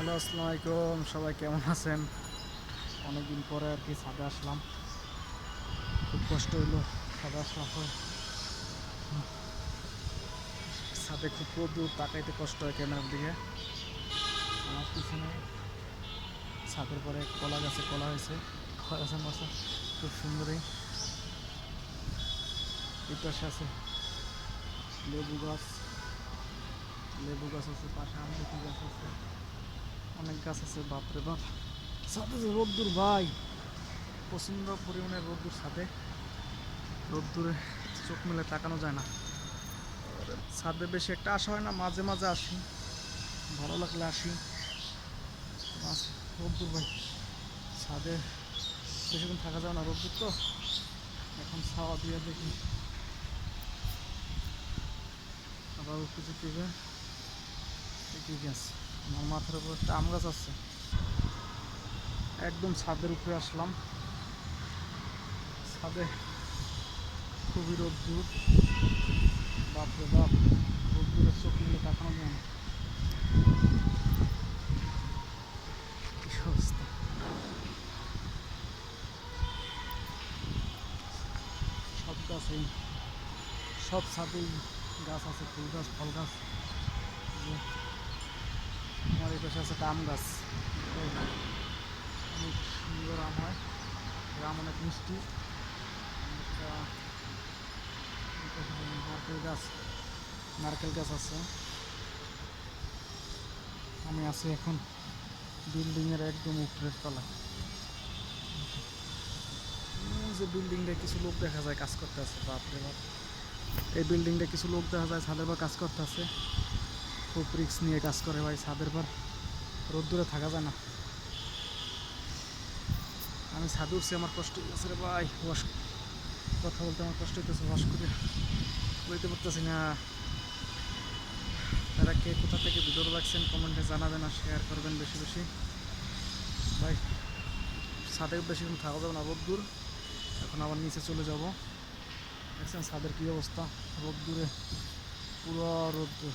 Hello আসসালামু আলাইকুম সবাই কেমন আছেন? অনেকদিন পরে আর কি ছাদে আসলাম। খুব কষ্ট হইল ছাদে আসলাম ছাদে খুব প্রচুর তাকাইতে কষ্ট হয় ক্যামেরার দিকে। আমার পিছনে ছাদের পরে কলা গাছে কলা হয়েছে। কলা গাছের মশা, খুব সুন্দরই। এই আছে লেবু গাছ। লেবু গাছ আছে, পাশে আমলকি গাছ আছে। অনেক গাছ আছে, বাপরে বাপ। সাথে যে রোদ্দুর, ভাই। প্রচণ্ড পরিমাণে রোদ্দুর সাথে। রোদ্দুরে চোখ মেলে তাকানো যায় না। ছাদে বেশি একটা আসা হয় না, মাঝে মাঝে আসি। ভালো লাগলে আসি। রোদ্দুর, ভাই। ছাদে বেশিক্ষণ থাকা যায় না রোদ্দুর তো। এখন ছাওয়া দিয়ে দেখি। আবার কিছু ঠিক আছে আমার মাথার উপর একটা আম গাছ আছে। একদম ছাদের উপরে আসলাম। ছাদে খুবই রোদ্দুর। বাপরে বাপ, রোদ্দুরের চোখ মিলে তাকানো যায় না। সব গাছেই, সব ছাদেই গাছ আছে, ফুল গাছ, ফল গাছ। আমার এই পাশে আছে আম গাছ। অনেক সুন্দর আম হয় আম অনেক মিষ্টি। নারকেল গাছ। নারকেল গাছ আছে। আমি আছি এখন বিল্ডিংয়ের একদম উপরের ওই যে বিল্ডিংটা কিছু লোক দেখা যায় কাজ করতে আছে, বাপরে বাপ। এই বিল্ডিংটা কিছু লোক দেখা যায় ছাদের পর কাজ করতে আছে। খুব রিক্স নিয়ে কাজ করে ভাই, ছাদের পর। রোদ্দুরে থাকা যায় না। আমি ছাদে উঠছি, আমার কষ্ট হইতেছে রে ভাই। ওয়াশ কথা বলতে আমার কষ্ট হইতেছে ওয়াশ করে বলতে পারতেছি না। তারা কে কোথা থেকে ভিডিও রাখছেন কমেন্টে জানাবেন আর শেয়ার করবেন বেশি বেশি। ভাই, ছাদে বেশিক্ষণ থাকা যাবে না রোদ্দুর এখন আবার নিচে চলে যাব। দেখছেন ছাদের কী অবস্থা? রোদ্দুরে পুরো রোদ্দুর